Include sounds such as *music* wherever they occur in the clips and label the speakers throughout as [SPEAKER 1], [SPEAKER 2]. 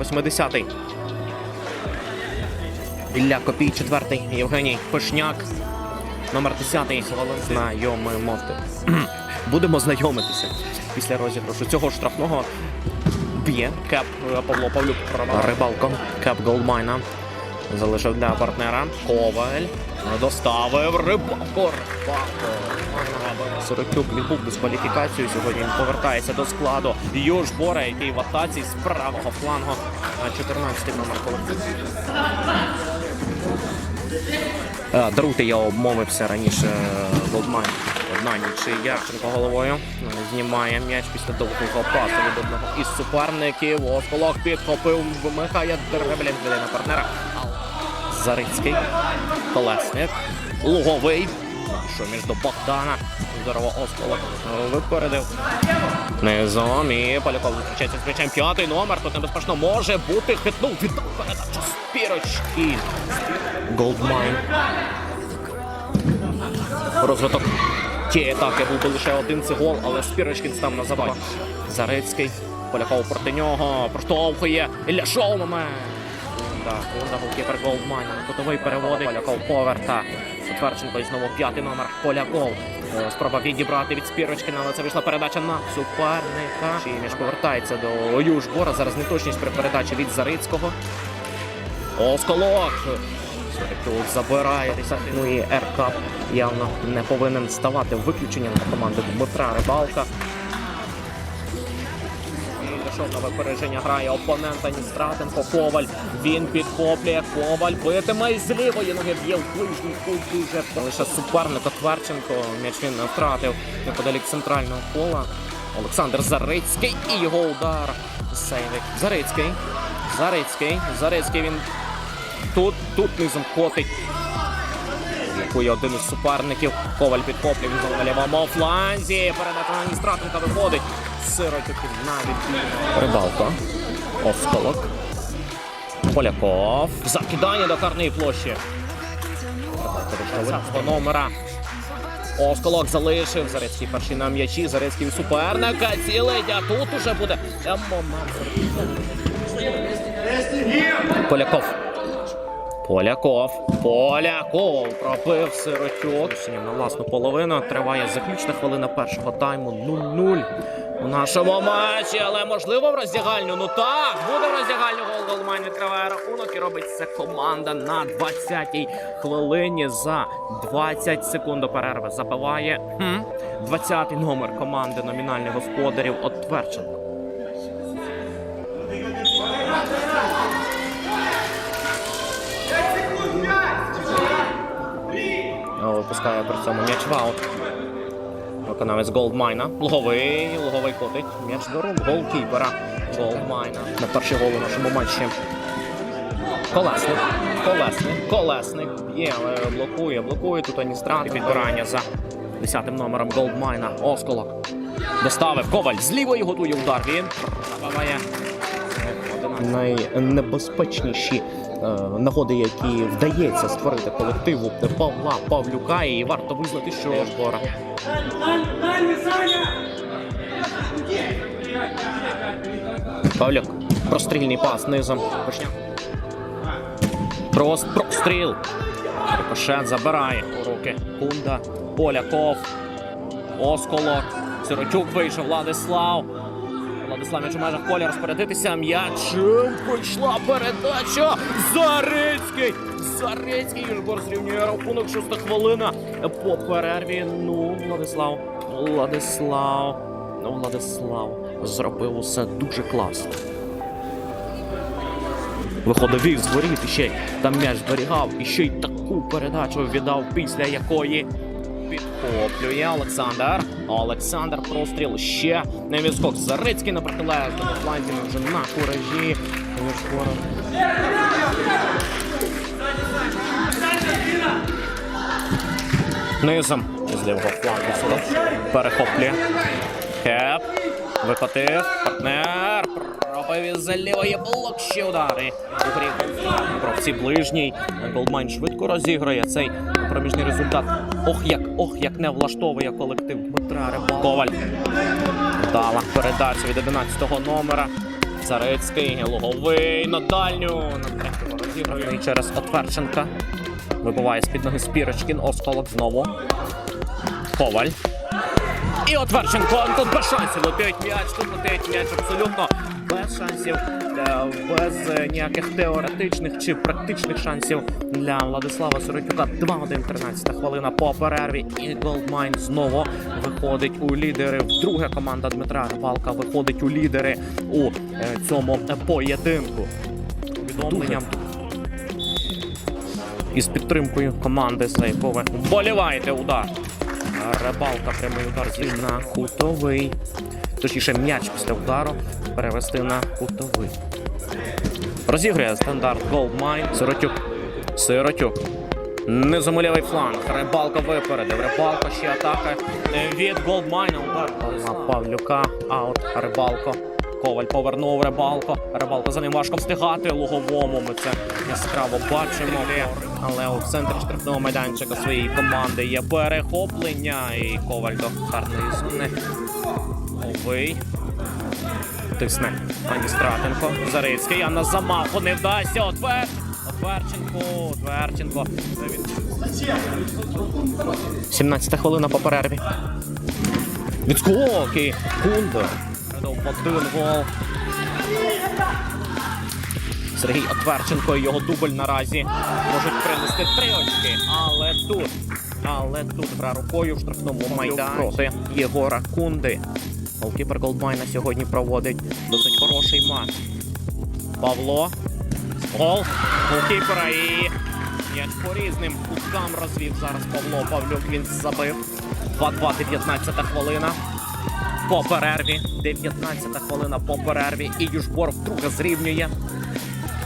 [SPEAKER 1] 80-й. Ілля Копій, четвертий. Євгеній Пишняк. Номер 10-й. Знайомимо. *clears throat* Будемо знайомитися після розіграшу цього штрафного. Б'є кеп е, Павло Павлюк. Рибалко. Кеп Голдмайна. Залишив для партнера. Коваль. Доставив рибалко. Рибалко. Сиротюк відбув дискваліфікацію. Сьогодні він повертається до складу. Юж Бора, який в атаці з правого флангу. А 14 номер колективу. Е, Даруйте, я обмовився раніше Голдмайн. Одна нічия. Ярченко головою знімає м'яч після довгого пасу від одного із суперників. Осколок підхопив, вимикає дреблін на партнера. Зарицький, Колесник, Луговий. Що між до Богдана. Здорово Осколок випередив. Низом і Поляков зустрічається з м'ячем. П'ятий номер. Тут небезпечно може бути. Хитнув віддав передачу спірочки. Голдмайн. Розвиток тієї атаки був би лише один це гол, але Спірочкін став на заваді. Зарицький. Поляков проти нього. Проштовхує. Ілля Шоумаме. Так, Кунда, голкіпер Голдмайн. Кутовий переводить. Поляков поверта. Тверченко і знову п'ятий номер. Поляков. Е, Спроба відібрати від Спірочкина, але це вийшла передача на суперника. Чиміш повертається до Южбора. Зараз неточність при передачі від Зарицького. Осколок. Тут забирає. Ну і РК явно не повинен ставати виключенням команди Дмитра Рибалка. На випередження грає опонента Ністратенко. Коваль. Він підхоплює. Коваль битиме із лівої ноги б'є в ближній кут дуже. Лише суперника Тверченко. М'яч він втратив неподалік центрального кола. Олександр Зарицький і його удар. Сейвик. Зарицький. Зарицький. Зарицький він Тут, тут низом котить. Блокує один із суперників. Коваль підхоплює, він на лівому фланзі. Передача на Ністратенка виходить. Рибалка. Осколок. Поляков. Закидання до карної площі. Передача номера. Осколок залишив. Зарецький перший на м'ячі. Зарецький у суперника. Цілить, а тут уже буде. Поляков. Поляков. Поляков пробив сиротюк. На власну половину. Триває заключна хвилина першого тайму. 0-0 у нашому матчі. Але можливо в роздягальню. Ну так, буде в роздягальню гол. Голмайн відкриває рахунок і робить це команда на 20-й хвилині за 20 секунд до перерви. Забиває хм, 20-й номер команди номінальних господарів Отверченко. Випускає при цьому м'яч в аут. Виконавець Голдмайна. Луговий, луговий котить. М'яч до рук голкіпера. Голдмайна. На перший гол у нашому матчі. Колесник. Колесник. Колесник. Б'є, але блокує. Блокує тут Аністрат. Підбирання за 10 номером Голдмайна. Осколок. Доставив Коваль. З лівої готує удар. Він пробиває. Найнебезпечніші нагоди, які вдається створити колективу Павла Павлюка, і варто визнати, що Жбора. Павлюк. Прострільний пас низом. Прост простріл. Рикошет забирає у руки. Кунда. Поляков. Осколок. Сиротюк вийшов. Владислав. Владислав м'яч у межах розпорядитися. М'ячем пройшла передача. Зарицький. Зарицький. Южбор зрівнює рахунок. Шоста хвилина. По перерві. Ну, Владислав. Владислав. Владислав зробив усе дуже класно. Виходив із воріт і ще там м'яч зберігав, і ще й таку передачу віддав, після якої підхоплює Олександр. Олександр простріл ще не відскок. Зарицький на протилежному фланзі ми вже на куражі. Низом з лівого флангу. Перехоплює. Хеп. Викотив. Партнер. Із лівої блок ще удари. Бровці ближній. Голдмайн швидко розіграє цей проміжний результат. Ох як, ох як не влаштовує колектив Дмитра Рибалка. Коваль. Дала передачу від 11-го номера. Зарицький, луговий на дальню. На розіграний через Отверченка. Вибиває з-під ноги Спірочкін. Осколок знову. Коваль. І Отверченко тут без шансів летить м'яч, тут летить м'яч абсолютно без шансів, е, без е, ніяких теоретичних чи практичних шансів для Владислава Сиротюка. 2-1, 13 хвилина по перерві. І Голдмайн знову виходить у лідери. Вдруге команда Дмитра Рибалка виходить у лідери у е, цьому поєдинку. Повідомленням із підтримкою команди, ви вболіваєте удар. Рибалка прямий удар зі на кутовий. Точніше, м'яч після удару перевести на кутовий. Розігрує стандарт Goldmine. Сиротюк. Сиротюк. Незамилявий фланг. Рибалка випередив. Рибалка ще атака від Goldmine. Удар на Павлюка. Аут. Рибалко. Коваль повернув Рибалко. Рибалко за ним важко встигати. Луговому ми це яскраво бачимо. Але у центрі штрафного майданчика своєї команди є перехоплення. І Коваль до карної зони. Овий. Тисне пані Стратенко. Зарицький. А на замаху не вдасться. Отвер. Отверченко. Отверченко. Це 17 хвилина по перерві. Відскоки. Кунда. Один гол. Сергій Отверченко і його дубль наразі можуть принести три очки. Але тут, але тут гра рукою в штрафному майдані проти Єгора Кунди. Голкіпер Голдмайна сьогодні проводить досить хороший матч. Павло. Гол голкіпера і м'яч по різним куткам розвів зараз Павло Павлюк. Він забив. 2-2, 19 хвилина. По перерві. 19 хвилина по перерві. І Южбор вдруге зрівнює.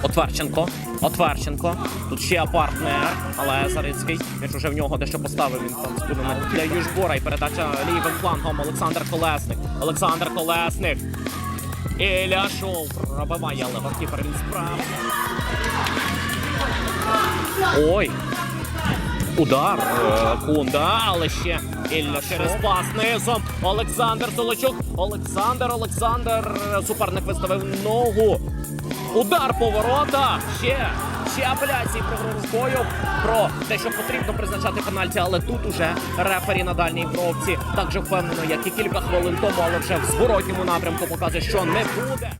[SPEAKER 1] Отверченко. Отверченко. Тут ще партнер, але Зарицький. Між уже в нього дещо поставив він там спину для Южбора. І передача лівим флангом Олександр Колесник. Олександр Колесник. Ілля Шоу пробиває, але голкіпер він справа. Ой. Удар е, Кунда, але ще Ілля через пас низом. Олександр Солочук. Олександр, Олександр. Суперник виставив ногу. Удар поворота. Ще. Ще апеляції про гру про те, що потрібно призначати пенальті, але тут уже рефері на дальній бровці так же впевнено, як і кілька хвилин тому, але вже в зворотньому напрямку показує, що не буде.